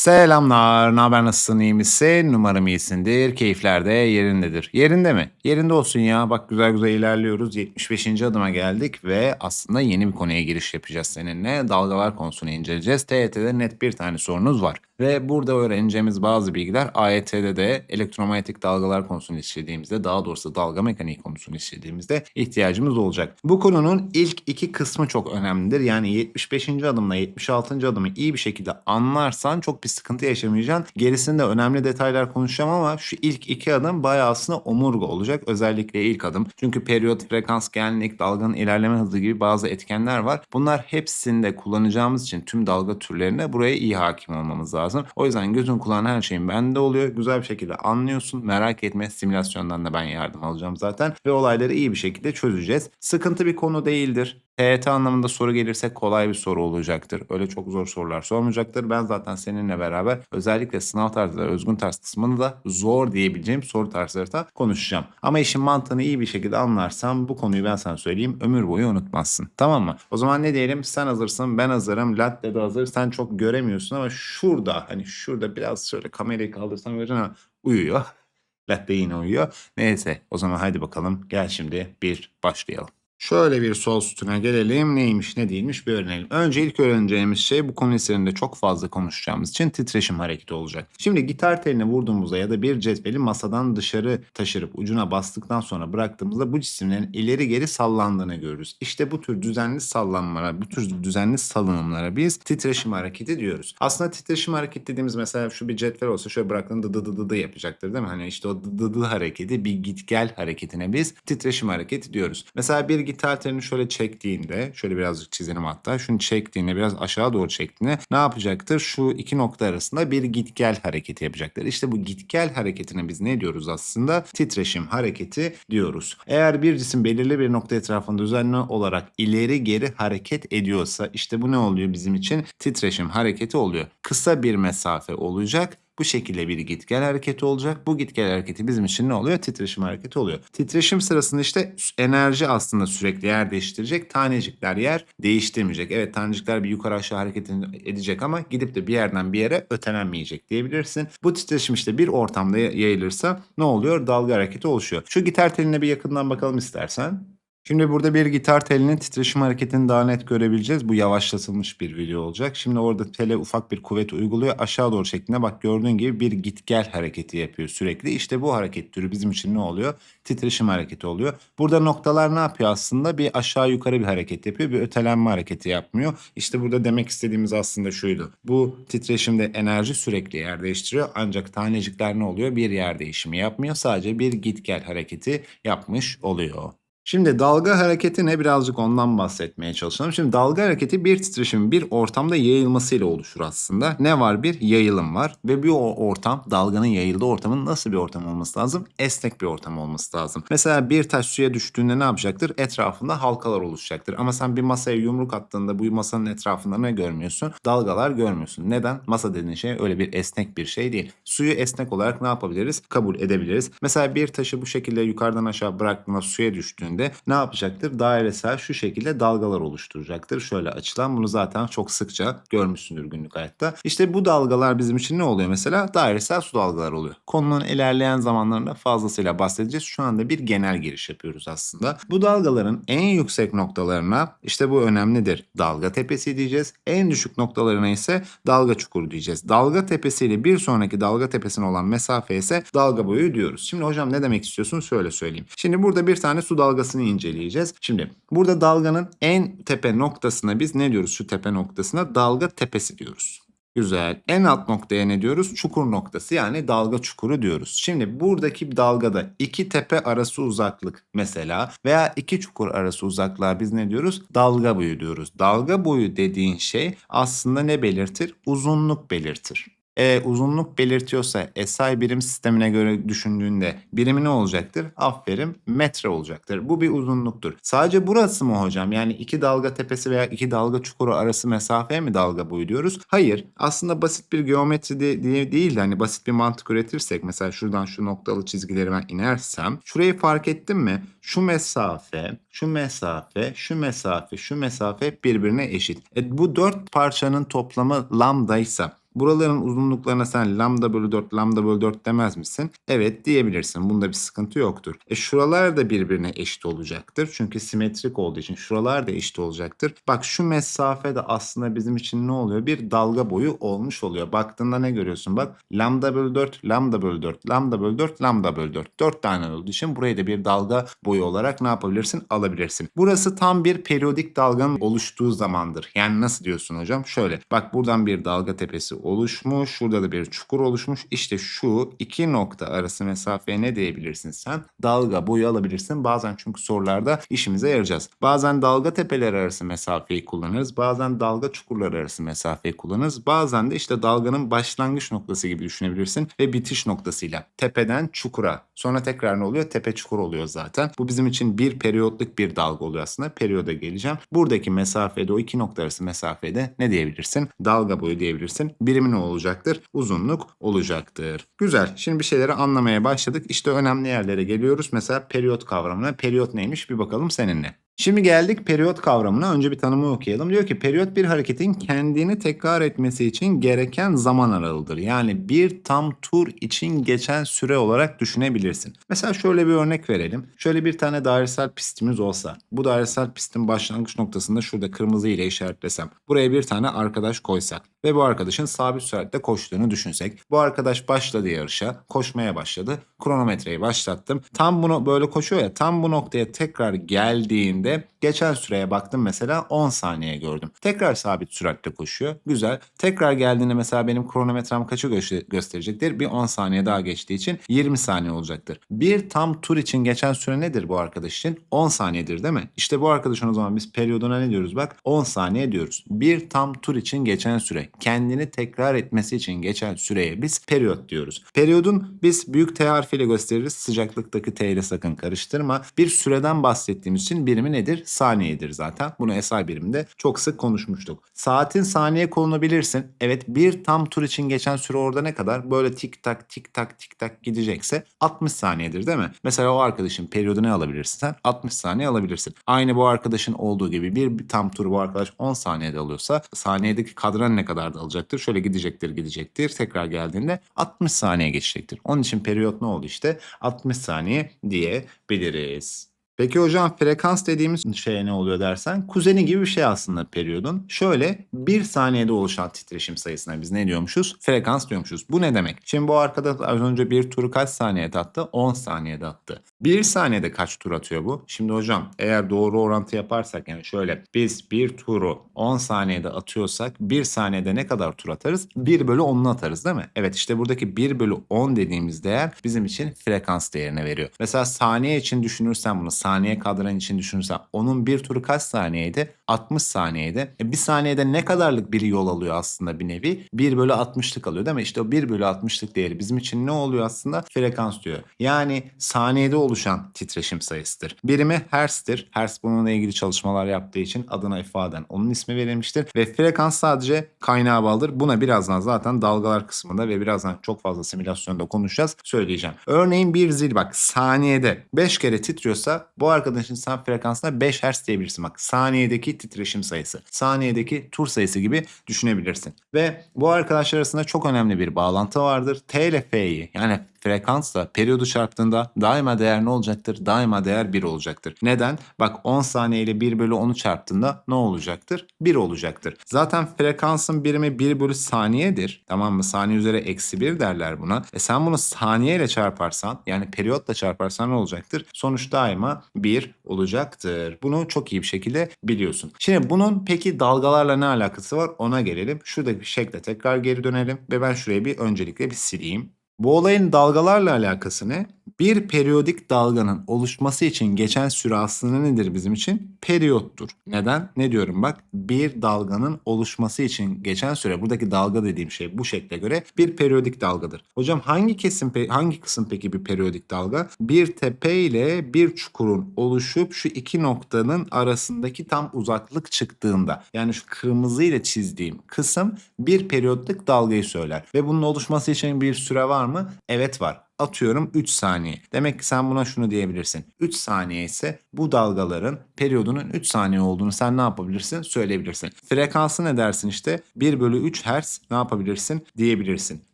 Selamlar, ne haber nasılsın, iyi misin? Umarım iyisindir, keyifler de yerindedir. Yerinde mi? Yerinde olsun ya, bak güzel güzel ilerliyoruz. 75. adıma geldik ve aslında yeni bir konuya giriş yapacağız seninle. Dalgalar konusunu inceleyeceğiz. TYT'de net bir tane sorunuz var. Ve burada öğreneceğimiz bazı bilgiler AYT'de de elektromanyetik dalgalar konusunu işlediğimizde, daha doğrusu dalga mekaniği konusunu işlediğimizde ihtiyacımız olacak. Bu konunun ilk iki kısmı çok önemlidir. Yani 75. adımla 76. adımı iyi bir şekilde anlarsan çok bir sıkıntı yaşamayacaksın. Gerisinde önemli detaylar konuşacağım ama şu ilk iki adım bayağı aslında omurga olacak. Özellikle ilk adım. Çünkü periyot, frekans, genlik, dalganın ilerleme hızı gibi bazı etkenler var. Bunlar hepsinde kullanacağımız için tüm dalga türlerine buraya iyi hakim olmamız lazım. O yüzden gözün kulağın her şeyin bende oluyor. Güzel bir şekilde anlıyorsun. Merak etme simülasyondan da ben yardım alacağım zaten. Ve olayları iyi bir şekilde çözeceğiz. Sıkıntı bir konu değildir. TYT anlamında soru gelirse kolay bir soru olacaktır. Öyle çok zor sorular sormayacaktır. Ben zaten seninle beraber özellikle sınav tarzları, özgün tarz kısmını da zor diyebileceğim soru tarzları da konuşacağım. Ama işin mantığını iyi bir şekilde anlarsam bu konuyu ben sana söyleyeyim ömür boyu unutmazsın. Tamam mı? O zaman ne diyelim? Sen hazırsın, ben hazırım, latte de hazır. Sen çok göremiyorsun ama şurada hani şurada biraz şöyle kamerayı kaldırsam göreceğim ama uyuyor. Latte yine uyuyor. Neyse o zaman hadi bakalım gel şimdi bir başlayalım. Şöyle bir sol sütuna gelelim. Neymiş ne değilmiş bir öğrenelim. Önce ilk öğreneceğimiz şey bu konu üzerinde çok fazla konuşacağımız için titreşim hareketi olacak. Şimdi gitar teline vurduğumuzda ya da bir cetveli masadan dışarı taşırıp ucuna bastıktan sonra bıraktığımızda bu cisimlerin ileri geri sallandığını görürüz. İşte bu tür düzenli sallanmalara, bu tür düzenli salınımlara biz titreşim hareketi diyoruz. Aslında titreşim hareketi dediğimiz mesela şu bir cetvel olsa şöyle bıraktığında dı dı dı dı yapacaktır değil mi? Hani işte o dı dı dı hareketi bir git gel hareketine biz titreşim hareketi diyoruz. Mesela bir gitar telini şöyle çektiğinde, şöyle birazcık çizelim hatta. Şunu çektiğinde biraz aşağı doğru çektiğinde ne yapacaktır? Şu iki nokta arasında bir git gel hareketi yapacaktır. İşte bu git gel hareketine biz ne diyoruz aslında? Titreşim hareketi diyoruz. Eğer bir cisim belirli bir nokta etrafında düzenli olarak ileri geri hareket ediyorsa işte bu ne oluyor bizim için? Titreşim hareketi oluyor. Kısa bir mesafe olacak bu şekilde bir git hareketi olacak. Bu git hareketi bizim için ne oluyor? Titreşim hareketi oluyor. Titreşim sırasında işte enerji aslında sürekli yer değiştirecek. Tanecikler yer değiştirmeyecek. Evet tanecikler bir yukarı aşağı hareket edecek ama gidip de bir yerden bir yere ötelenmeyecek diyebilirsin. Bu titreşim işte bir ortamda yayılırsa ne oluyor? Dalga hareketi oluşuyor. Şu gitar teline bir yakından bakalım istersen. Şimdi burada bir gitar telinin titreşim hareketini daha net görebileceğiz. Bu yavaşlatılmış bir video olacak. Şimdi orada tele ufak bir kuvvet uyguluyor. Aşağı doğru şeklinde bak gördüğün gibi bir git gel hareketi yapıyor sürekli. İşte bu hareket türü bizim için ne oluyor? Titreşim hareketi oluyor. Burada noktalar ne yapıyor aslında? Bir aşağı yukarı bir hareket yapıyor. Bir ötelenme hareketi yapmıyor. İşte burada demek istediğimiz aslında şuydu. Bu titreşimde enerji sürekli yer değiştiriyor. Ancak tanecikler ne oluyor? Bir yer değişimi yapmıyor. Sadece bir git gel hareketi yapmış oluyor. Şimdi dalga hareketi ne birazcık ondan bahsetmeye çalışalım. Şimdi dalga hareketi bir titreşimin bir ortamda yayılmasıyla oluşur aslında. Ne var? Bir yayılım var ve bir ortam dalganın yayıldığı ortamın nasıl bir ortam olması lazım? Esnek bir ortam olması lazım. Mesela bir taş suya düştüğünde ne yapacaktır? Etrafında halkalar oluşacaktır. Ama sen bir masaya yumruk attığında bu masanın etrafında ne görmüyorsun? Dalgalar görmüyorsun. Neden? Masa dediğin şey öyle bir esnek bir şey değil. Suyu esnek olarak ne yapabiliriz? Kabul edebiliriz. Mesela bir taşı bu şekilde yukarıdan aşağı bıraktığında suya düştüğünde ne yapacaktır? Dairesel şu şekilde dalgalar oluşturacaktır. Şöyle açılan bunu zaten çok sıkça görmüşsündür günlük hayatta. İşte bu dalgalar bizim için ne oluyor mesela? Dairesel su dalgalar oluyor. Konunun ilerleyen zamanlarında fazlasıyla bahsedeceğiz. Şu anda bir genel giriş yapıyoruz aslında. Bu dalgaların en yüksek noktalarına işte bu önemlidir. Dalga tepesi diyeceğiz. En düşük noktalarına ise dalga çukuru diyeceğiz. Dalga tepesiyle bir sonraki dalga tepesine olan mesafe ise dalga boyu diyoruz. Şimdi hocam ne demek istiyorsun? Şöyle söyleyeyim. Şimdi burada bir tane su dalgası dalgasını inceleyeceğiz. Şimdi burada dalganın en tepe noktasına biz ne diyoruz şu tepe noktasına? Dalga tepesi diyoruz. Güzel. En alt noktaya ne diyoruz? Çukur noktası yani dalga çukuru diyoruz. Şimdi buradaki dalgada iki tepe arası uzaklık mesela veya iki çukur arası uzaklığa biz ne diyoruz? Dalga boyu diyoruz. Dalga boyu dediğin şey aslında ne belirtir? Uzunluk belirtir e, uzunluk belirtiyorsa SI birim sistemine göre düşündüğünde birimi ne olacaktır? Aferin metre olacaktır. Bu bir uzunluktur. Sadece burası mı hocam? Yani iki dalga tepesi veya iki dalga çukuru arası mesafeye mi dalga boyu diyoruz? Hayır. Aslında basit bir geometri de, de, değil de hani basit bir mantık üretirsek mesela şuradan şu noktalı çizgileri ben inersem şurayı fark ettin mi? Şu mesafe, şu mesafe, şu mesafe, şu mesafe birbirine eşit. E, bu dört parçanın toplamı lambda ise Buraların uzunluklarına sen lambda bölü 4 lambda bölü 4 demez misin? Evet diyebilirsin. Bunda bir sıkıntı yoktur. E şuralar da birbirine eşit olacaktır. Çünkü simetrik olduğu için şuralar da eşit olacaktır. Bak şu mesafe de aslında bizim için ne oluyor? Bir dalga boyu olmuş oluyor. Baktığında ne görüyorsun? Bak lambda bölü 4, lambda bölü 4, lambda bölü 4, lambda bölü 4. 4 tane olduğu için burayı da bir dalga boyu olarak ne yapabilirsin? Alabilirsin. Burası tam bir periyodik dalganın oluştuğu zamandır. Yani nasıl diyorsun hocam? Şöyle bak buradan bir dalga tepesi oluşmuş. Şurada da bir çukur oluşmuş. İşte şu iki nokta arası mesafeye ne diyebilirsin sen? Dalga boyu alabilirsin. Bazen çünkü sorularda işimize yarayacağız. Bazen dalga tepeleri arası mesafeyi kullanırız. Bazen dalga çukurları arası mesafeyi kullanırız. Bazen de işte dalganın başlangıç noktası gibi düşünebilirsin ve bitiş noktasıyla tepeden çukura. Sonra tekrar ne oluyor? Tepe çukur oluyor zaten. Bu bizim için bir periyotlık bir dalga oluyor aslında. Periyoda geleceğim. Buradaki mesafede o iki nokta arası mesafede ne diyebilirsin? Dalga boyu diyebilirsin. Birimi ne olacaktır? Uzunluk olacaktır. Güzel. Şimdi bir şeyleri anlamaya başladık. İşte önemli yerlere geliyoruz. Mesela periyot kavramına. Periyot neymiş bir bakalım seninle. Şimdi geldik periyot kavramına. Önce bir tanımı okuyalım. Diyor ki periyot bir hareketin kendini tekrar etmesi için gereken zaman aralığıdır. Yani bir tam tur için geçen süre olarak düşünebilirsin. Mesela şöyle bir örnek verelim. Şöyle bir tane dairesel pistimiz olsa. Bu dairesel pistin başlangıç noktasında şurada kırmızı ile işaretlesem. Buraya bir tane arkadaş koysak ve bu arkadaşın sabit süratle koştuğunu düşünsek. Bu arkadaş başladı yarışa, koşmaya başladı. Kronometreyi başlattım. Tam bunu böyle koşuyor ya, tam bu noktaya tekrar geldiğinde üzerinde geçen süreye baktım mesela 10 saniye gördüm. Tekrar sabit süratle koşuyor. Güzel. Tekrar geldiğinde mesela benim kronometrem kaçı gö- gösterecektir? Bir 10 saniye daha geçtiği için 20 saniye olacaktır. Bir tam tur için geçen süre nedir bu arkadaş için? 10 saniyedir değil mi? İşte bu arkadaşın o zaman biz periyoduna ne diyoruz bak? 10 saniye diyoruz. Bir tam tur için geçen süre. Kendini tekrar etmesi için geçen süreye biz periyot diyoruz. Periyodun biz büyük T harfiyle gösteririz. Sıcaklıktaki T ile sakın karıştırma. Bir süreden bahsettiğimiz için birimi nedir? Saniyedir zaten. Bunu SI biriminde çok sık konuşmuştuk. Saatin saniye kolunu bilirsin. Evet bir tam tur için geçen süre orada ne kadar? Böyle tik tak tik tak tik tak gidecekse 60 saniyedir değil mi? Mesela o arkadaşın periyodu ne alabilirsin sen? 60 saniye alabilirsin. Aynı bu arkadaşın olduğu gibi bir, tam tur bu arkadaş 10 saniyede alıyorsa saniyedeki kadran ne kadar da alacaktır? Şöyle gidecektir gidecektir. Tekrar geldiğinde 60 saniye geçecektir. Onun için periyot ne oldu işte? 60 saniye diyebiliriz. Peki hocam frekans dediğimiz şey ne oluyor dersen kuzeni gibi bir şey aslında periyodun. Şöyle bir saniyede oluşan titreşim sayısına biz ne diyormuşuz? Frekans diyormuşuz. Bu ne demek? Şimdi bu arkada az önce bir turu kaç saniyede attı? 10 saniyede attı. Bir saniyede kaç tur atıyor bu? Şimdi hocam eğer doğru orantı yaparsak yani şöyle biz bir turu 10 saniyede atıyorsak bir saniyede ne kadar tur atarız? 1 bölü 10'unu atarız değil mi? Evet işte buradaki 1 bölü 10 dediğimiz değer bizim için frekans değerini veriyor. Mesela saniye için düşünürsen bunu saniye kadran için düşünürsen onun bir turu kaç saniyeydi? 60 saniyeydi. E bir saniyede ne kadarlık bir yol alıyor aslında bir nevi? 1 bölü 60'lık alıyor değil mi? İşte o 1 bölü 60'lık değeri bizim için ne oluyor aslında? Frekans diyor. Yani saniyede oluşan titreşim sayısıdır. Birimi hertz'tir. Hertz bununla ilgili çalışmalar yaptığı için adına ifaden onun ismi verilmiştir. Ve frekans sadece kaynağı bağlıdır. Buna birazdan zaten dalgalar kısmında ve birazdan çok fazla simülasyonda konuşacağız. Söyleyeceğim. Örneğin bir zil bak saniyede 5 kere titriyorsa bu arkadaşın sen frekansına 5 Hz diyebilirsin. Bak saniyedeki titreşim sayısı. Saniyedeki tur sayısı gibi düşünebilirsin. Ve bu arkadaşlar arasında çok önemli bir bağlantı vardır. T ile F'yi yani frekansla periyodu çarptığında daima değer ne olacaktır? Daima değer 1 olacaktır. Neden? Bak 10 saniye ile 1 bölü 10'u çarptığında ne olacaktır? 1 olacaktır. Zaten frekansın birimi 1 bölü saniyedir. Tamam mı? Saniye üzeri eksi 1 derler buna. E sen bunu saniye ile çarparsan yani periyotla çarparsan ne olacaktır? Sonuç daima 1 olacaktır. Bunu çok iyi bir şekilde biliyorsun. Şimdi bunun peki dalgalarla ne alakası var? Ona gelelim. Şuradaki şekle tekrar geri dönelim ve ben şurayı bir öncelikle bir sileyim. Bu olayın dalgalarla alakası ne? Bir periyodik dalganın oluşması için geçen süre aslında nedir bizim için? Periyottur. Neden? Ne diyorum bak? Bir dalganın oluşması için geçen süre buradaki dalga dediğim şey bu şekle göre bir periyodik dalgadır. Hocam hangi kesim hangi kısım peki bir periyodik dalga? Bir tepe ile bir çukurun oluşup şu iki noktanın arasındaki tam uzaklık çıktığında yani şu kırmızı ile çizdiğim kısım bir periyotlik dalgayı söyler. Ve bunun oluşması için bir süre var? Evet var. Atıyorum 3 saniye. Demek ki sen buna şunu diyebilirsin. 3 saniye ise bu dalgaların periyodunun 3 saniye olduğunu sen ne yapabilirsin? Söyleyebilirsin. Frekansı ne dersin işte? 1 bölü 3 Hz ne yapabilirsin? Diyebilirsin.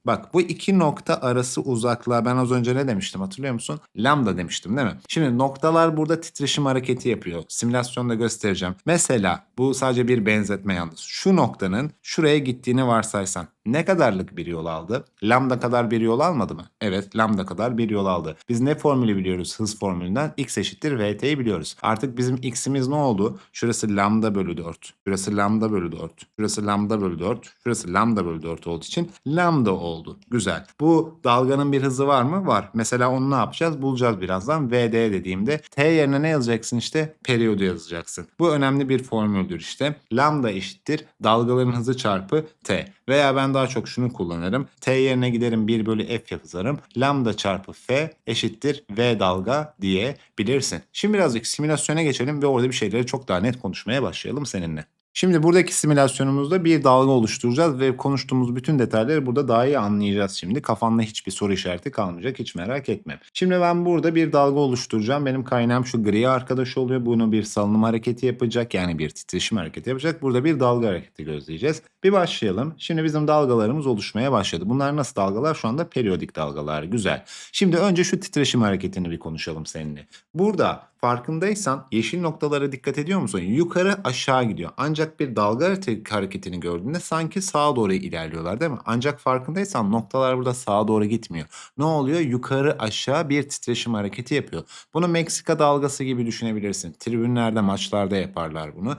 Bak bu iki nokta arası uzaklığa ben az önce ne demiştim hatırlıyor musun? Lambda demiştim değil mi? Şimdi noktalar burada titreşim hareketi yapıyor. Simülasyonda göstereceğim. Mesela bu sadece bir benzetme yalnız. Şu noktanın şuraya gittiğini varsaysan ne kadarlık bir yol aldı? Lambda kadar bir yol almadı mı? Evet lambda kadar bir yol aldı. Biz ne formülü biliyoruz hız formülünden? x eşittir vt'yi biliyoruz. Artık bizim x'imiz ne oldu? Şurası lambda bölü 4. Şurası lambda bölü 4. Şurası lambda bölü 4. Şurası lambda bölü 4 olduğu için lambda oldu. Güzel. Bu dalganın bir hızı var mı? Var. Mesela onu ne yapacağız? Bulacağız birazdan. vd dediğimde t yerine ne yazacaksın işte? Periyodu yazacaksın. Bu önemli bir formüldür işte. Lambda eşittir dalgaların hızı çarpı t. Veya ben daha çok şunu kullanırım. T yerine giderim 1 bölü f yazarım. Lambda çarpı f eşittir v dalga diyebilirsin. Şimdi birazcık simülasyona geçelim ve orada bir şeyleri çok daha net konuşmaya başlayalım seninle. Şimdi buradaki simülasyonumuzda bir dalga oluşturacağız ve konuştuğumuz bütün detayları burada daha iyi anlayacağız şimdi. Kafanda hiçbir soru işareti kalmayacak hiç merak etme. Şimdi ben burada bir dalga oluşturacağım. Benim kaynağım şu gri arkadaş oluyor. Bunu bir salınım hareketi yapacak yani bir titreşim hareketi yapacak. Burada bir dalga hareketi gözleyeceğiz. Bir başlayalım. Şimdi bizim dalgalarımız oluşmaya başladı. Bunlar nasıl dalgalar? Şu anda periyodik dalgalar. Güzel. Şimdi önce şu titreşim hareketini bir konuşalım seninle. Burada farkındaysan yeşil noktalara dikkat ediyor musun? Yukarı aşağı gidiyor. Ancak bir dalga hareketini gördüğünde sanki sağa doğru ilerliyorlar değil mi? Ancak farkındaysan noktalar burada sağa doğru gitmiyor. Ne oluyor? Yukarı aşağı bir titreşim hareketi yapıyor. Bunu Meksika dalgası gibi düşünebilirsin. Tribünlerde maçlarda yaparlar bunu.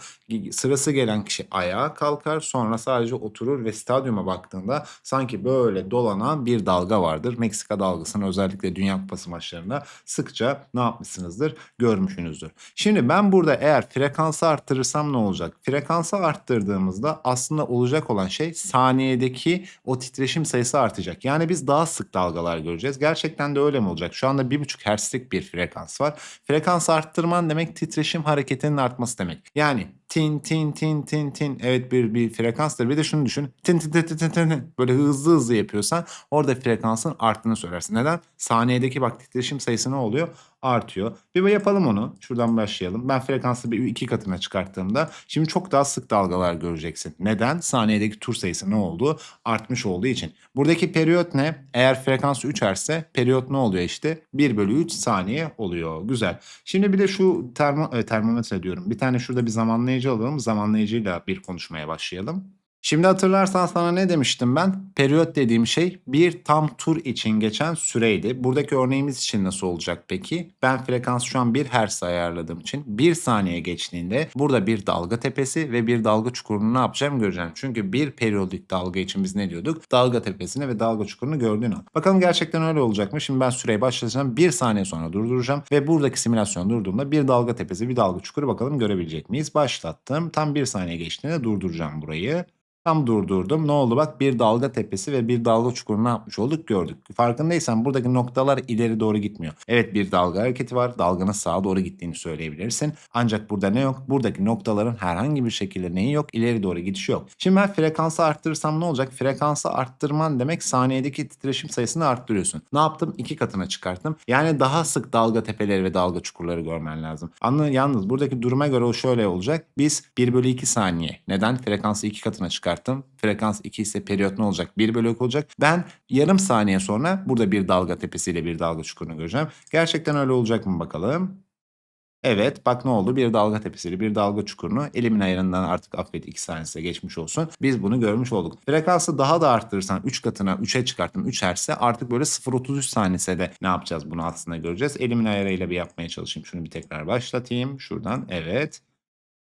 Sırası gelen kişi ayağa kalkar sonra sadece oturur ve stadyuma baktığında sanki böyle dolanan bir dalga vardır. Meksika dalgasını özellikle Dünya Kupası maçlarında sıkça ne yapmışsınızdır? Görmüşsünüzdür. Şimdi ben burada eğer frekansı arttırırsam ne olacak? Frekansı arttırdığımızda aslında olacak olan şey saniyedeki o titreşim sayısı artacak. Yani biz daha sık dalgalar göreceğiz. Gerçekten de öyle mi olacak? Şu anda 1,5 Hz'lik bir frekans var. Frekans arttırman demek titreşim hareketinin artması demek. Yani tin tin tin tin tin evet bir bir frekanstır. Bir de şunu düşün. Tin tin tin tin tin tin böyle hızlı hızlı yapıyorsan orada frekansın arttığını söylersin. Neden? Saniyedeki bak titreşim sayısı ne oluyor? Artıyor. Bir yapalım onu. Şuradan başlayalım. Ben frekansı bir iki katına çıkarttığımda şimdi çok daha sık dalgalar göreceksin. Neden? Saniyedeki tur sayısı ne oldu? Artmış olduğu için. Buradaki periyot ne? Eğer frekans 3 Hz'se periyot ne oluyor işte? 1 bölü 3 saniye oluyor. Güzel. Şimdi bir de şu termo, e, termometre diyorum. Bir tane şurada bir zamanlayıcı alalım. Zamanlayıcıyla bir konuşmaya başlayalım. Şimdi hatırlarsan sana ne demiştim ben? Periyot dediğim şey bir tam tur için geçen süreydi. Buradaki örneğimiz için nasıl olacak peki? Ben frekans şu an 1 Hz ayarladığım için 1 saniye geçtiğinde burada bir dalga tepesi ve bir dalga çukurunu ne yapacağım göreceğim. Çünkü bir periyodik dalga için biz ne diyorduk? Dalga tepesini ve dalga çukurunu gördüğün an. Bakalım gerçekten öyle olacak mı? Şimdi ben süreyi başlatacağım. 1 saniye sonra durduracağım ve buradaki simülasyon durduğunda bir dalga tepesi bir dalga çukuru bakalım görebilecek miyiz? Başlattım. Tam 1 saniye geçtiğinde durduracağım burayı. Tam durdurdum. Ne oldu bak bir dalga tepesi ve bir dalga çukuru ne yapmış olduk gördük. Farkındaysan buradaki noktalar ileri doğru gitmiyor. Evet bir dalga hareketi var. Dalganın sağa doğru gittiğini söyleyebilirsin. Ancak burada ne yok? Buradaki noktaların herhangi bir şekilde neyi yok? İleri doğru gidişi yok. Şimdi ben frekansı arttırırsam ne olacak? Frekansı arttırman demek saniyedeki titreşim sayısını arttırıyorsun. Ne yaptım? İki katına çıkarttım. Yani daha sık dalga tepeleri ve dalga çukurları görmen lazım. Anladın? Yalnız buradaki duruma göre o şöyle olacak. Biz 1 bölü 2 saniye. Neden? Frekansı iki katına çıkarttım çıkarttım. Frekans 2 ise periyot ne olacak? 1 bölü olacak. Ben yarım saniye sonra burada bir dalga tepesiyle bir dalga çukurunu göreceğim. Gerçekten öyle olacak mı bakalım? Evet bak ne oldu bir dalga tepesiyle bir dalga çukurunu elimin ayarından artık affet 2 saniyesi geçmiş olsun. Biz bunu görmüş olduk. Frekansı daha da arttırırsan 3 katına 3'e çıkarttım 3 herse artık böyle 0.33 saniyede de ne yapacağız bunu aslında göreceğiz. Elimin ayarıyla bir yapmaya çalışayım. Şunu bir tekrar başlatayım şuradan evet.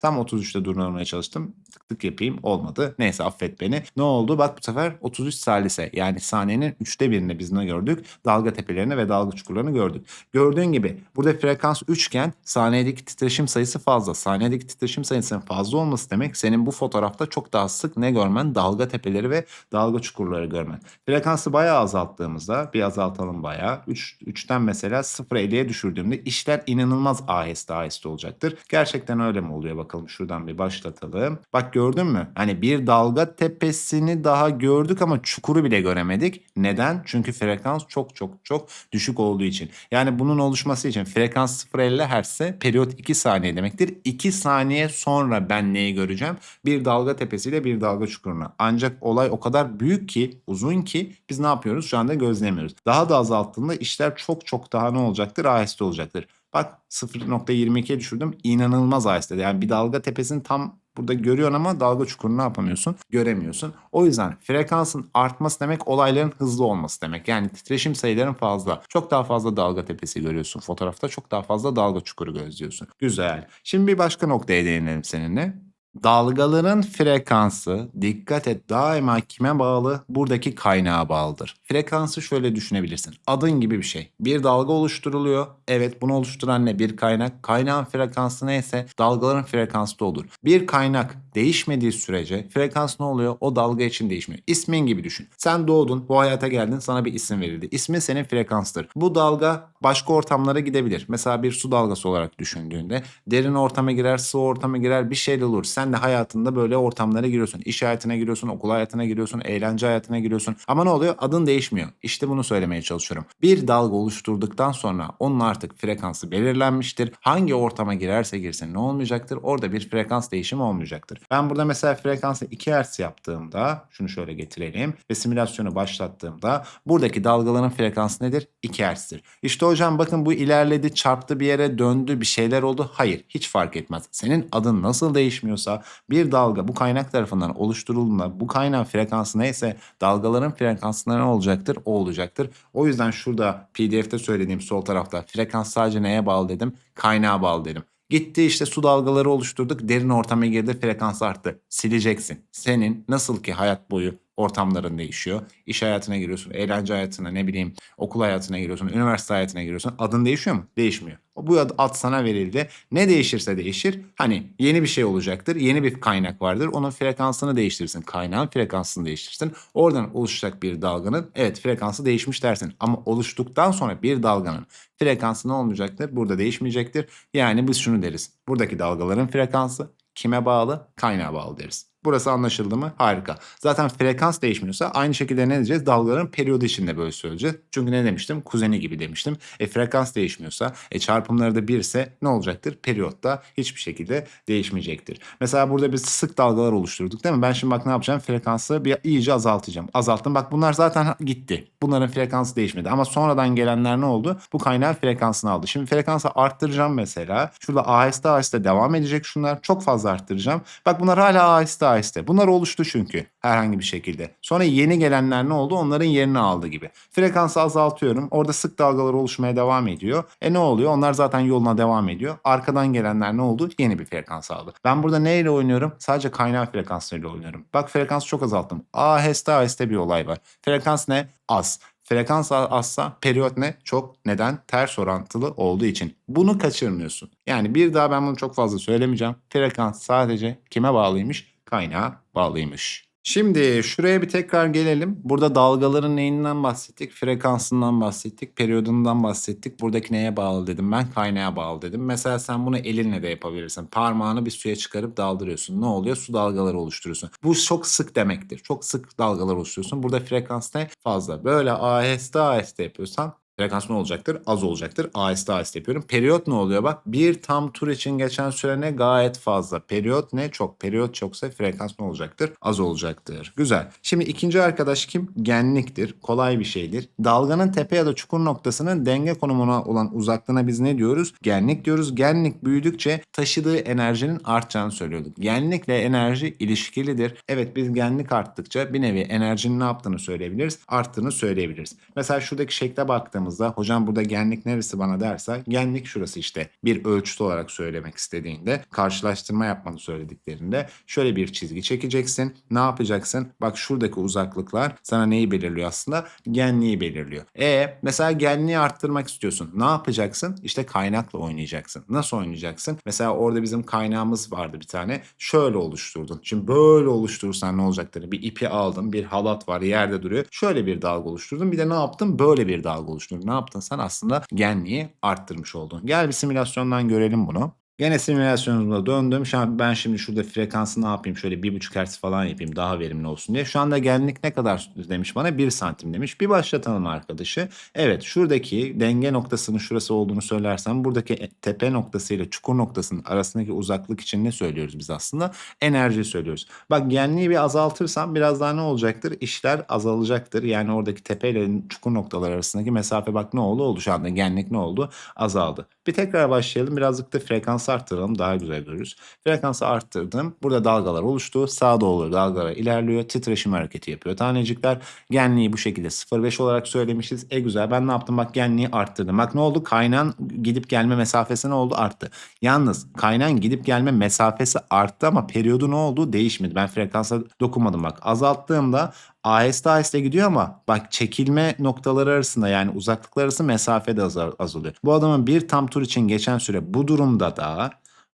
Tam 33'te durdurmaya çalıştım. Tık tık yapayım. Olmadı. Neyse affet beni. Ne oldu? Bak bu sefer 33 salise yani saniyenin 3'te birini biz ne gördük? Dalga tepelerini ve dalga çukurlarını gördük. Gördüğün gibi burada frekans 3 iken saniyedeki titreşim sayısı fazla. Saniyedeki titreşim sayısının fazla olması demek senin bu fotoğrafta çok daha sık ne görmen? Dalga tepeleri ve dalga çukurları görmen. Frekansı bayağı azalttığımızda bir azaltalım bayağı. 3, 3'ten mesela 0'a 50'ye düşürdüğümde işler inanılmaz aheste aheste olacaktır. Gerçekten öyle mi oluyor? bakalım şuradan bir başlatalım. Bak gördün mü? Hani bir dalga tepesini daha gördük ama çukuru bile göremedik. Neden? Çünkü frekans çok çok çok düşük olduğu için. Yani bunun oluşması için frekans 0.50 Hz ise periyot 2 saniye demektir. 2 saniye sonra ben neyi göreceğim? Bir dalga tepesiyle bir dalga çukurunu. Ancak olay o kadar büyük ki, uzun ki biz ne yapıyoruz? Şu anda gözlemiyoruz. Daha da azalttığında işler çok çok daha ne olacaktır? Aheste olacaktır. Bak 0.22'ye düşürdüm. İnanılmaz aheste. Yani bir dalga tepesini tam burada görüyorsun ama dalga çukurunu ne yapamıyorsun? Göremiyorsun. O yüzden frekansın artması demek olayların hızlı olması demek. Yani titreşim sayıların fazla. Çok daha fazla dalga tepesi görüyorsun fotoğrafta. Çok daha fazla dalga çukuru gözlüyorsun. Güzel. Şimdi bir başka noktaya değinelim seninle. Dalgaların frekansı dikkat et daima kime bağlı? Buradaki kaynağa bağlıdır. Frekansı şöyle düşünebilirsin. Adın gibi bir şey. Bir dalga oluşturuluyor. Evet bunu oluşturan ne? Bir kaynak. Kaynağın frekansı neyse dalgaların frekansı da olur. Bir kaynak değişmediği sürece frekans ne oluyor? O dalga için değişmiyor. İsmin gibi düşün. Sen doğdun, bu hayata geldin, sana bir isim verildi. İsmin senin frekanstır. Bu dalga başka ortamlara gidebilir. Mesela bir su dalgası olarak düşündüğünde derin ortama girer, sığ ortama girer bir şey de olur. Sen de hayatında böyle ortamlara giriyorsun. İş hayatına giriyorsun, okul hayatına giriyorsun, eğlence hayatına giriyorsun. Ama ne oluyor? Adın değişmiyor. İşte bunu söylemeye çalışıyorum. Bir dalga oluşturduktan sonra onun artık frekansı belirlenmiştir. Hangi ortama girerse girsin ne olmayacaktır? Orada bir frekans değişimi olmayacaktır. Ben burada mesela frekansı 2 Hz yaptığımda şunu şöyle getirelim ve simülasyonu başlattığımda buradaki dalgaların frekansı nedir? 2 Hz'tir. İşte hocam bakın bu ilerledi, çarptı bir yere döndü, bir şeyler oldu. Hayır, hiç fark etmez. Senin adın nasıl değişmiyorsa bir dalga bu kaynak tarafından oluşturulduğunda bu kaynağın frekansı neyse dalgaların frekansına ne olacaktır? O olacaktır. O yüzden şurada PDF'te söylediğim sol tarafta frekans sadece neye bağlı dedim? Kaynağa bağlı dedim. Gitti işte su dalgaları oluşturduk. Derin ortama girdi frekans arttı. Sileceksin. Senin nasıl ki hayat boyu ortamların değişiyor. İş hayatına giriyorsun, eğlence hayatına, ne bileyim okul hayatına giriyorsun, üniversite hayatına giriyorsun. Adın değişiyor mu? Değişmiyor. Bu ad, ad sana verildi. Ne değişirse değişir. Hani yeni bir şey olacaktır. Yeni bir kaynak vardır. Onun frekansını değiştirsin. Kaynağın frekansını değiştirsin. Oradan oluşacak bir dalganın evet frekansı değişmiş dersin. Ama oluştuktan sonra bir dalganın frekansı ne olmayacaktır? Burada değişmeyecektir. Yani biz şunu deriz. Buradaki dalgaların frekansı kime bağlı? Kaynağa bağlı deriz. Burası anlaşıldı mı? Harika. Zaten frekans değişmiyorsa aynı şekilde ne diyeceğiz? Dalgaların periyodu içinde böyle söyleyeceğiz. Çünkü ne demiştim? Kuzeni gibi demiştim. E frekans değişmiyorsa e çarpımları da 1 ise ne olacaktır? Periyotta hiçbir şekilde değişmeyecektir. Mesela burada biz sık dalgalar oluşturduk değil mi? Ben şimdi bak ne yapacağım? Frekansı bir iyice azaltacağım. Azalttım. Bak bunlar zaten gitti. Bunların frekansı değişmedi. Ama sonradan gelenler ne oldu? Bu kaynağın frekansını aldı. Şimdi frekansı arttıracağım mesela. Şurada aheste aheste devam edecek şunlar. Çok fazla arttıracağım. Bak bunlar hala aheste aheste. Bunlar oluştu çünkü herhangi bir şekilde. Sonra yeni gelenler ne oldu? Onların yerini aldı gibi. Frekansı azaltıyorum. Orada sık dalgalar oluşmaya devam ediyor. E ne oluyor? Onlar zaten yoluna devam ediyor. Arkadan gelenler ne oldu? Yeni bir frekans aldı. Ben burada neyle oynuyorum? Sadece kaynağı frekansıyla oynuyorum. Bak frekansı çok azalttım. Aheste aheste bir olay var. Frekans ne? Az. Frekans azsa periyot ne? Çok. Neden? Ters orantılı olduğu için. Bunu kaçırmıyorsun. Yani bir daha ben bunu çok fazla söylemeyeceğim. Frekans sadece kime bağlıymış? Kaynağa bağlıymış. Şimdi şuraya bir tekrar gelelim. Burada dalgaların neyinden bahsettik? Frekansından bahsettik, periyodundan bahsettik. Buradaki neye bağlı dedim ben? Kaynağa bağlı dedim. Mesela sen bunu elinle de yapabilirsin. Parmağını bir suya çıkarıp daldırıyorsun. Ne oluyor? Su dalgaları oluşturuyorsun. Bu çok sık demektir. Çok sık dalgalar oluşturuyorsun. Burada frekans ne? Fazla. Böyle aheste aheste yapıyorsan Frekans ne olacaktır? Az olacaktır. Aheste aheste yapıyorum. Periyot ne oluyor bak? Bir tam tur için geçen süre ne? Gayet fazla. Periyot ne? Çok. Periyot çoksa frekans ne olacaktır? Az olacaktır. Güzel. Şimdi ikinci arkadaş kim? Genliktir. Kolay bir şeydir. Dalganın tepe ya da çukur noktasının denge konumuna olan uzaklığına biz ne diyoruz? Genlik diyoruz. Genlik büyüdükçe taşıdığı enerjinin artacağını söylüyorduk. Genlikle enerji ilişkilidir. Evet biz genlik arttıkça bir nevi enerjinin ne yaptığını söyleyebiliriz? Arttığını söyleyebiliriz. Mesela şuradaki şekle baktığımız baktığımızda hocam burada genlik neresi bana derse genlik şurası işte bir ölçüt olarak söylemek istediğinde karşılaştırma yapmanı söylediklerinde şöyle bir çizgi çekeceksin. Ne yapacaksın? Bak şuradaki uzaklıklar sana neyi belirliyor aslında? Genliği belirliyor. E mesela genliği arttırmak istiyorsun. Ne yapacaksın? İşte kaynakla oynayacaksın. Nasıl oynayacaksın? Mesela orada bizim kaynağımız vardı bir tane. Şöyle oluşturdun. Şimdi böyle oluşturursan ne olacaktır? Bir ipi aldın, bir halat var yerde duruyor. Şöyle bir dalga oluşturdun. Bir de ne yaptın? Böyle bir dalga oluşturdun. Ne yaptın sen? Aslında genliği arttırmış oldun. Gel bir simülasyondan görelim bunu. Gene simülasyonuma döndüm. Şu an ben şimdi şurada frekansı ne yapayım? Şöyle 1,5 Hz falan yapayım daha verimli olsun diye. Şu anda genlik ne kadar demiş bana? 1 santim demiş. Bir başlatalım arkadaşı. Evet şuradaki denge noktasının şurası olduğunu söylersem buradaki e- tepe noktası ile çukur noktasının arasındaki uzaklık için ne söylüyoruz biz aslında? Enerji söylüyoruz. Bak genliği bir azaltırsam biraz daha ne olacaktır? İşler azalacaktır. Yani oradaki tepe ile çukur noktalar arasındaki mesafe bak ne oldu? Oldu şu anda genlik ne oldu? Azaldı. Bir tekrar başlayalım. Birazcık da frekansı arttıralım. Daha güzel görürüz. Frekansı arttırdım. Burada dalgalar oluştu. Sağa doğru dalgalar ilerliyor. Titreşim hareketi yapıyor. Tanecikler genliği bu şekilde 0.5 olarak söylemişiz. E güzel. Ben ne yaptım? Bak genliği arttırdım. Bak ne oldu? Kaynağın gidip gelme mesafesi ne oldu? Arttı. Yalnız kaynağın gidip gelme mesafesi arttı ama periyodu ne oldu? Değişmedi. Ben frekansa dokunmadım bak. Azalttığımda aheste aheste gidiyor ama bak çekilme noktaları arasında yani uzaklıklar arası mesafe de azal- azalıyor. Bu adamın bir tam tur için geçen süre bu durumda da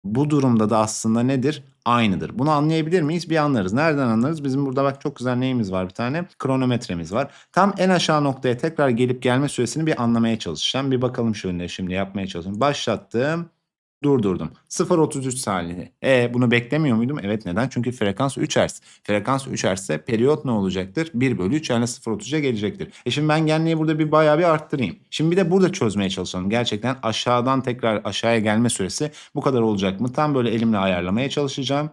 bu durumda da aslında nedir? Aynıdır. Bunu anlayabilir miyiz? Bir anlarız. Nereden anlarız? Bizim burada bak çok güzel neyimiz var bir tane? Kronometremiz var. Tam en aşağı noktaya tekrar gelip gelme süresini bir anlamaya çalışacağım. Bir bakalım şöyle şimdi yapmaya çalışıyorum. Başlattım. Durdurdum. 0.33 saniye. E bunu beklemiyor muydum? Evet neden? Çünkü frekans 3 Hz. Frekans 3 Hz ise periyot ne olacaktır? 1 bölü 3 yani 0.33'e gelecektir. E şimdi ben genliği burada bir bayağı bir arttırayım. Şimdi bir de burada çözmeye çalışalım. Gerçekten aşağıdan tekrar aşağıya gelme süresi bu kadar olacak mı? Tam böyle elimle ayarlamaya çalışacağım.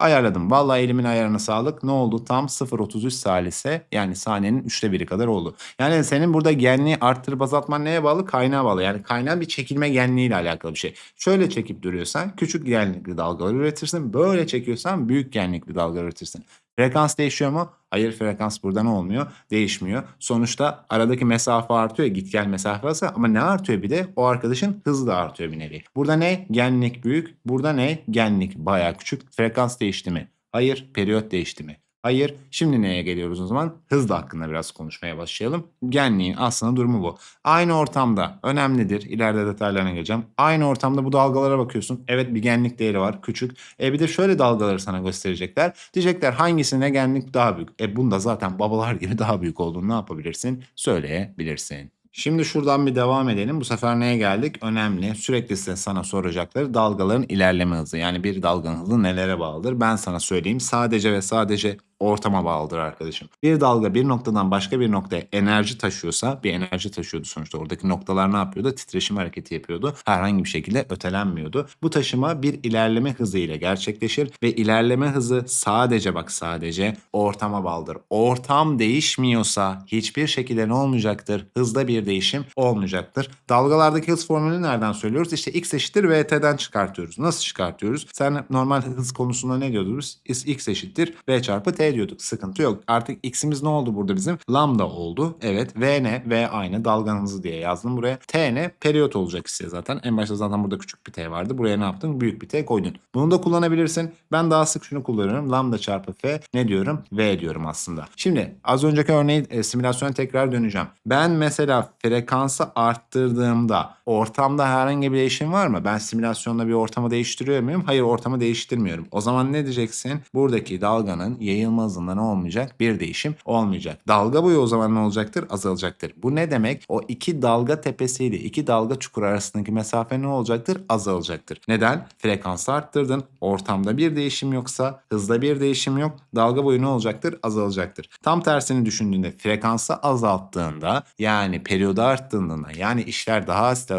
Ayarladım. Vallahi elimin ayarına sağlık. Ne oldu? Tam 0.33 salise yani saniyenin üçte biri kadar oldu. Yani senin burada genliği arttırıp azaltman neye bağlı? Kaynağa bağlı. Yani kaynağın bir çekilme genliğiyle alakalı bir şey. Şöyle çekip duruyorsan küçük genlikli dalgalar üretirsin. Böyle çekiyorsan büyük genlikli dalgalar üretirsin. Frekans değişiyor mu? Hayır frekans burada ne olmuyor? Değişmiyor. Sonuçta aradaki mesafe artıyor. Git gel mesafesi ama ne artıyor bir de? O arkadaşın hızı da artıyor bir nevi. Burada ne? Genlik büyük. Burada ne? Genlik bayağı küçük. Frekans değişti mi? Hayır. Periyot değişti mi? Hayır. Şimdi neye geliyoruz o zaman? Hızla hakkında biraz konuşmaya başlayalım. Genliğin aslında durumu bu. Aynı ortamda önemlidir. İleride detaylarına geleceğim. Aynı ortamda bu dalgalara bakıyorsun. Evet bir genlik değeri var. Küçük. E bir de şöyle dalgaları sana gösterecekler. Diyecekler hangisine genlik daha büyük? E bunda zaten babalar gibi daha büyük olduğunu ne yapabilirsin? Söyleyebilirsin. Şimdi şuradan bir devam edelim. Bu sefer neye geldik? Önemli. Sürekli size sana soracakları dalgaların ilerleme hızı. Yani bir dalganın hızı nelere bağlıdır? Ben sana söyleyeyim. Sadece ve sadece ortama bağlıdır arkadaşım. Bir dalga bir noktadan başka bir noktaya enerji taşıyorsa bir enerji taşıyordu sonuçta. Oradaki noktalar ne yapıyordu? Titreşim hareketi yapıyordu. Herhangi bir şekilde ötelenmiyordu. Bu taşıma bir ilerleme hızı ile gerçekleşir ve ilerleme hızı sadece bak sadece ortama bağlıdır. Ortam değişmiyorsa hiçbir şekilde ne olmayacaktır? Hızda bir değişim olmayacaktır. Dalgalardaki hız formülünü nereden söylüyoruz? İşte x eşittir vt'den çıkartıyoruz. Nasıl çıkartıyoruz? Sen normal hız konusunda ne diyordunuz? x eşittir v çarpı t diyorduk. Sıkıntı yok. Artık x'imiz ne oldu burada bizim? Lambda oldu. Evet. V ne? V aynı. Dalganın hızı diye yazdım buraya. T ne? Periyot olacak size zaten. En başta zaten burada küçük bir t vardı. Buraya ne yaptın? Büyük bir t koydun. Bunu da kullanabilirsin. Ben daha sık şunu kullanıyorum. Lambda çarpı f ne diyorum? V diyorum aslında. Şimdi az önceki örneği e, simülasyona tekrar döneceğim. Ben mesela frekansı arttırdığımda ortamda herhangi bir değişim var mı? Ben simülasyonda bir ortamı değiştiriyor muyum? Hayır ortamı değiştirmiyorum. O zaman ne diyeceksin? Buradaki dalganın yayılma hızında ne olmayacak? Bir değişim olmayacak. Dalga boyu o zaman ne olacaktır? Azalacaktır. Bu ne demek? O iki dalga tepesiyle iki dalga çukur arasındaki mesafe ne olacaktır? Azalacaktır. Neden? Frekansı arttırdın. Ortamda bir değişim yoksa hızda bir değişim yok. Dalga boyu ne olacaktır? Azalacaktır. Tam tersini düşündüğünde frekansı azalttığında yani periyoda arttığında yani işler daha az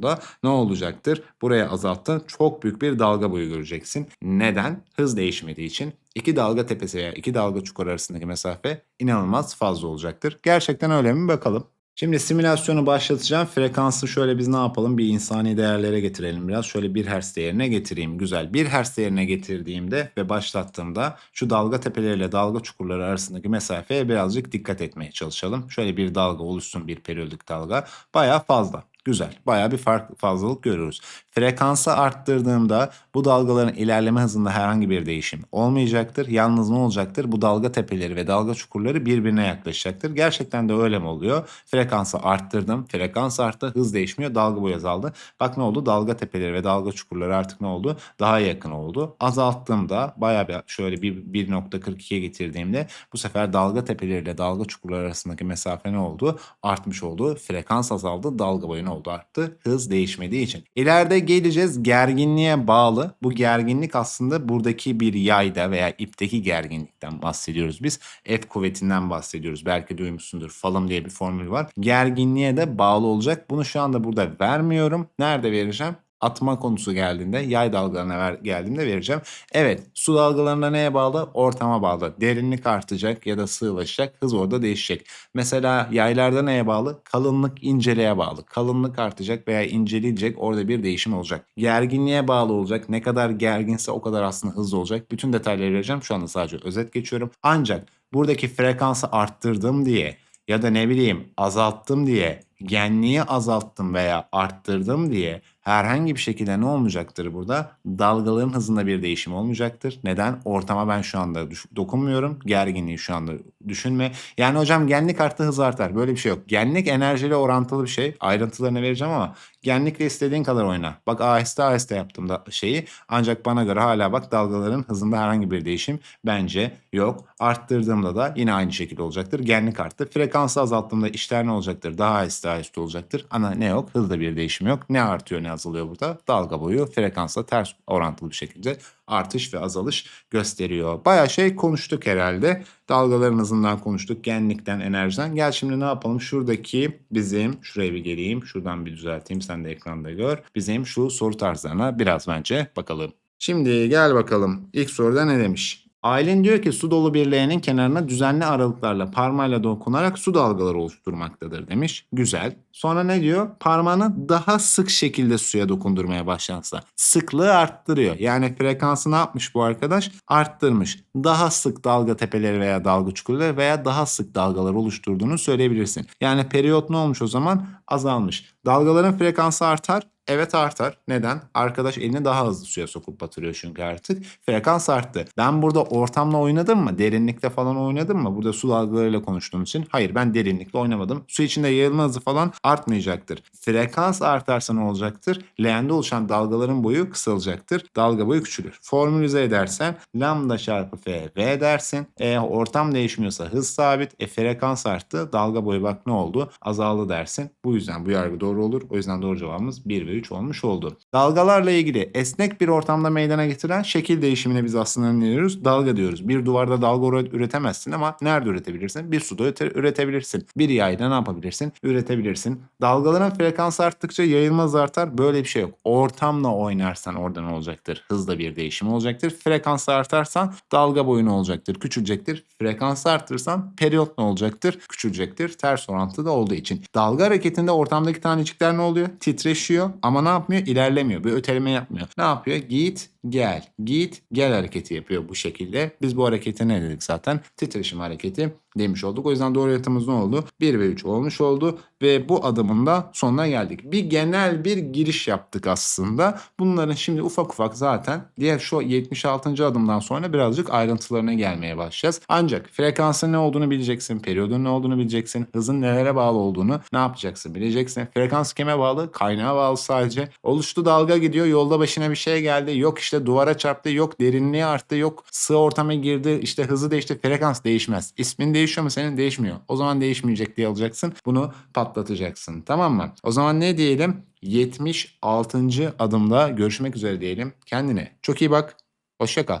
olduğunda ne olacaktır? Buraya azalttın çok büyük bir dalga boyu göreceksin. Neden? Hız değişmediği için iki dalga tepesi veya iki dalga çukur arasındaki mesafe inanılmaz fazla olacaktır. Gerçekten öyle mi bakalım. Şimdi simülasyonu başlatacağım. Frekansı şöyle biz ne yapalım? Bir insani değerlere getirelim biraz. Şöyle 1 Hz değerine getireyim. Güzel. 1 Hz değerine getirdiğimde ve başlattığımda şu dalga tepeleriyle dalga çukurları arasındaki mesafeye birazcık dikkat etmeye çalışalım. Şöyle bir dalga oluşsun bir periyodik dalga. Bayağı fazla. Güzel. Bayağı bir fark fazlalık görüyoruz. Frekansı arttırdığımda bu dalgaların ilerleme hızında herhangi bir değişim olmayacaktır. Yalnız ne olacaktır? Bu dalga tepeleri ve dalga çukurları birbirine yaklaşacaktır. Gerçekten de öyle mi oluyor? Frekansı arttırdım. Frekans arttı. Hız değişmiyor. Dalga boyu azaldı. Bak ne oldu? Dalga tepeleri ve dalga çukurları artık ne oldu? Daha yakın oldu. Azalttığımda bayağı bir şöyle bir 1.42'ye getirdiğimde bu sefer dalga tepeleriyle dalga çukurları arasındaki mesafe ne oldu? Artmış oldu. Frekans azaldı. Dalga boyu oldu arttı? Hız değişmediği için. İleride geleceğiz gerginliğe bağlı. Bu gerginlik aslında buradaki bir yayda veya ipteki gerginlikten bahsediyoruz biz. F kuvvetinden bahsediyoruz. Belki duymuşsundur. Falım diye bir formül var. Gerginliğe de bağlı olacak. Bunu şu anda burada vermiyorum. Nerede vereceğim? Atma konusu geldiğinde, yay dalgalarına ver, geldiğinde vereceğim. Evet, su dalgalarına neye bağlı? Ortama bağlı. Derinlik artacak ya da sığlaşacak, hız orada değişecek. Mesela yaylarda neye bağlı? Kalınlık inceliğe bağlı. Kalınlık artacak veya inceleyecek, orada bir değişim olacak. Gerginliğe bağlı olacak. Ne kadar gerginse o kadar aslında hızlı olacak. Bütün detayları vereceğim. Şu anda sadece özet geçiyorum. Ancak buradaki frekansı arttırdım diye ya da ne bileyim azalttım diye genliği azalttım veya arttırdım diye herhangi bir şekilde ne olmayacaktır burada? Dalgaların hızında bir değişim olmayacaktır. Neden? Ortama ben şu anda dokunmuyorum. Gerginliği şu anda düşünme. Yani hocam genlik arttı hız artar. Böyle bir şey yok. Genlik enerjiyle orantılı bir şey. Ayrıntılarını vereceğim ama genlikle istediğin kadar oyna. Bak aheste aheste yaptım da şeyi. Ancak bana göre hala bak dalgaların hızında herhangi bir değişim bence yok. Arttırdığımda da yine aynı şekilde olacaktır. Genlik arttı. Frekansı azalttığımda işler ne olacaktır? Daha aheste aheste olacaktır. Ama ne yok? Hızda bir değişim yok. Ne artıyor ne azalıyor burada? Dalga boyu frekansla ters orantılı bir şekilde artış ve azalış gösteriyor. Bayağı şey konuştuk herhalde. Dalgaların hızından konuştuk. Genlikten, enerjiden. Gel şimdi ne yapalım? Şuradaki bizim, şuraya bir geleyim. Şuradan bir düzelteyim. Sen de ekranda gör. Bizim şu soru tarzlarına biraz bence bakalım. Şimdi gel bakalım. İlk soruda ne demiş? Aylin diyor ki su dolu bir leğenin kenarına düzenli aralıklarla parmağıyla dokunarak su dalgaları oluşturmaktadır demiş. Güzel. Sonra ne diyor? Parmağını daha sık şekilde suya dokundurmaya başlansa. Sıklığı arttırıyor. Yani frekansı ne yapmış bu arkadaş? Arttırmış. Daha sık dalga tepeleri veya dalga çukurları veya daha sık dalgalar oluşturduğunu söyleyebilirsin. Yani periyot ne olmuş o zaman? Azalmış. Dalgaların frekansı artar. Evet artar. Neden? Arkadaş elini daha hızlı suya sokup batırıyor çünkü artık. Frekans arttı. Ben burada ortamla oynadım mı? Derinlikte falan oynadım mı? Burada su dalgalarıyla konuştuğum için. Hayır ben derinlikle oynamadım. Su içinde yayılma hızı falan artmayacaktır. Frekans artarsa ne olacaktır? Leğende oluşan dalgaların boyu kısalacaktır. Dalga boyu küçülür. Formülize edersen lambda çarpı f v dersin. E ortam değişmiyorsa hız sabit. E frekans arttı. Dalga boyu bak ne oldu? Azaldı dersin. Bu yüzden bu yargı doğru olur. O yüzden doğru cevabımız 1 ve 3 olmuş oldu. Dalgalarla ilgili esnek bir ortamda meydana getiren şekil değişimine biz aslında ne diyoruz? Dalga diyoruz. Bir duvarda dalga üre- üretemezsin ama nerede üretebilirsin? Bir suda üre- üretebilirsin. Bir yayda ne yapabilirsin? Üretebilirsin. Dalgaların frekansı arttıkça yayılma hızı artar. Böyle bir şey yok. Ortamla oynarsan orada ne olacaktır? Hızda bir değişim olacaktır. Frekansı artarsan dalga boyu ne olacaktır? Küçülecektir. Frekansı arttırırsan periyot ne olacaktır? Küçülecektir. Ters orantıda olduğu için. Dalga hareketinde ortamdaki tanecikler ne oluyor? Titreşiyor ama ne yapmıyor? İlerlemiyor. Bir öteleme yapmıyor. Ne yapıyor? Git gel. Git gel hareketi yapıyor bu şekilde. Biz bu harekete ne dedik zaten? Titreşim hareketi demiş olduk. O yüzden doğru yanıtımız ne oldu? 1 ve 3 olmuş oldu ve bu adımın da sonuna geldik. Bir genel bir giriş yaptık aslında. Bunların şimdi ufak ufak zaten diğer şu 76. adımdan sonra birazcık ayrıntılarına gelmeye başlayacağız. Ancak frekansın ne olduğunu bileceksin, periyodun ne olduğunu bileceksin, hızın nelere bağlı olduğunu ne yapacaksın bileceksin. Frekans kime bağlı? Kaynağa bağlı sadece. Oluştu dalga gidiyor, yolda başına bir şey geldi. Yok işte duvara çarptı, yok derinliği arttı, yok sığ ortama girdi, işte hızı değişti. Frekans değişmez. İsmin değişiyor mu senin? Değişmiyor. O zaman değişmeyecek diye alacaksın. Bunu patlatacaksın. Tamam mı? O zaman ne diyelim? 76. adımda görüşmek üzere diyelim. Kendine çok iyi bak. Hoşça kal.